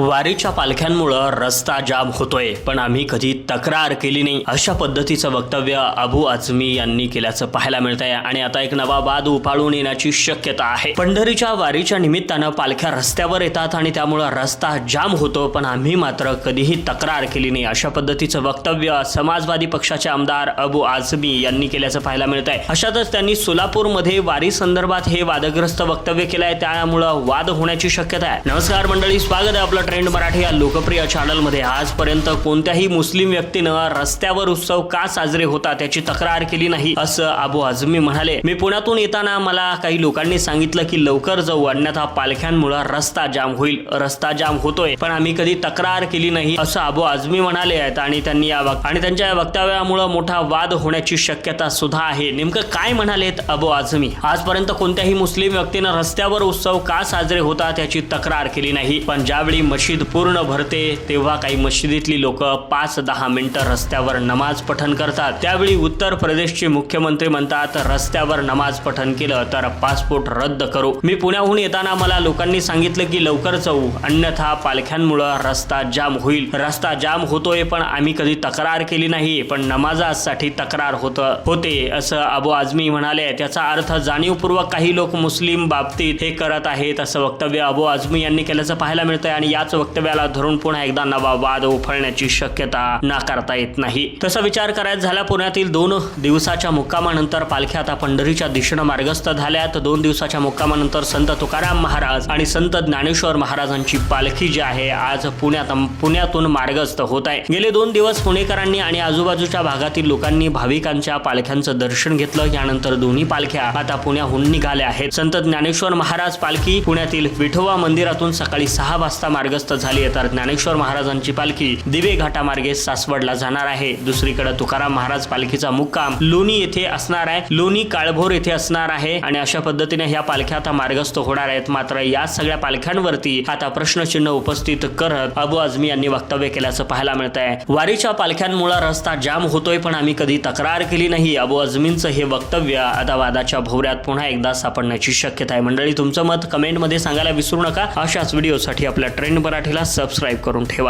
वारीच्या पालख्यांमुळं रस्ता जाम होतोय पण आम्ही कधी तक्रार केली नाही. अशा पद्धतीचं वक्तव्य अबू आझमी यांनी केल्याचं पाहायला मिळत आहे आणि आता एक नवा वाद उफाळून येण्याची शक्यता आहे. पंढरीच्या वारीच्या निमित्तानं पालख्या रस्त्यावर येतात आणि त्यामुळं रस्ता जाम होतो पण आम्ही मात्र कधीही तक्रार केली नाही. अशा पद्धतीचं वक्तव्य समाजवादी पक्षाचे आमदार अबू आझमी यांनी केल्याचं पाहायला मिळत आहे अशातच त्यांनी सोलापूरमध्ये वारी संदर्भात हे वादग्रस्त वक्तव्य केलं आहे त्यामुळं वाद होण्याची शक्यता आहे. नमस्कार मंडळी स्वागत आहे आपलं ट्रेंड मराठी या लोकप्रिय चॅनलमध्ये आजपर्यंत कोणत्याही मुस्लिम व्यक्तीनं रस्त्यावर उत्सव का साजरे होतात त्याची तक्रार केली नाही असं अबू आझमी म्हणाले. मी पुण्यातून येताना मला काही लोकांनी सांगितलं की लवकर जाऊ अन्यथा पालख्यांमुळे रस्ता जाम होईल. रस्ता जाम होतोय पण आम्ही कधी तक्रार केली नाही असं अबू आझमी म्हणाले आहेत आणि त्यांनी या आणि त्यांच्या या वक्तव्यामुळे मोठा वाद होण्याची शक्यता सुद्धा आहे. नेमकं काय म्हणालेत अबू आझमी? आजपर्यंत कोणत्याही मुस्लिम व्यक्तीनं रस्त्यावर उत्सव का साजरे होतात याची तक्रार केली नाही पण ज्यावेळी मशीद पूर्ण भरते तेव्हा काही मशिदीतली लोक पाच दहा मिनिटं रस्त्यावर नमाज पठण करतात. त्यावेळी उत्तर प्रदेशचे मुख्यमंत्री म्हणतात रस्त्यावर नमाज पठण केलं तर पासपोर्ट रद्द करू. मी पुण्याहून येताना मला लोकांनी सांगितलं की लवकर जाऊ. अन्यथा पालख्यांमुळं रस्ता जाम होईल. रस्ता जाम होतोय पण आम्ही कधी तक्रार केली नाही. पण नमाजासाठी तक्रार होत होते असं अबू आझमी म्हणाले. त्याचा अर्थ जाणीवपूर्वक काही लोक मुस्लिम बाबतीत हे करत आहेत असं वक्तव्य अबू आझमी यांनी केल्याचं पाहायला मिळतंय. आणि या याच वक्तव्याला धरून पुन्हा एकदा नवा वाद उफळण्याची शक्यता नाकारता येत नाही. तसा विचार करायचा झाला पुण्यातील दोन दिवसाच्या मुक्कामानंतर पालख्या आता पंढरीच्या दिशेनं मार्गस्थ झाल्यात. दोन दिवसाच्या मुक्कामानंतर संत तुकाराम महाराज आणि संत ज्ञानेश्वर महाराजांची पालखी जी आहे आज पुण्यात पुण्यातून मार्गस्थ होत आहे. गेले दोन दिवस पुणेकरांनी आणि आजूबाजूच्या भागातील लोकांनी भाविकांच्या पालख्यांचं दर्शन घेतलं. यानंतर दोन्ही पालख्या आता पुण्याहून निघाल्या आहेत. संत ज्ञानेश्वर महाराज पालखी पुण्यातील विठोबा मंदिरातून सकाळी सहा वाजता मार्ग मार्गस्थ झाली तर ज्ञानेश्वर महाराजांची पालखी दिवे घाटामार्गे सासवडला जाणार आहे. दुसरीकडे तुकाराम महाराज पालखीचा मुक्काम लोणी येथे असणार आहे. लोणी काळभोर येथे असणार आहे आणि अशा पद्धतीने ह्या पालख्या आता मार्गस्थ होणार आहेत. मात्र या सगळ्या पालख्यांवरती आता प्रश्नचिन्ह उपस्थित करत अबू आझमी यांनी वक्तव्य केल्याचं पाहायला मिळत आहे वारीच्या पालख्यांमुळे रस्ता जाम होतोय पण आम्ही कधी तक्रार केली नाही. अबू आझमींचं हे वक्तव्य आता वादाच्या भोवऱ्यात पुन्हा एकदा सापडण्याची शक्यता आहे. मंडळी तुमचं मत कमेंटमध्ये सांगायला विसरू नका. अशाच व्हिडिओसाठी आपल्या ट्रेंड मराठीला सबस्क्राईब करून ठेवा.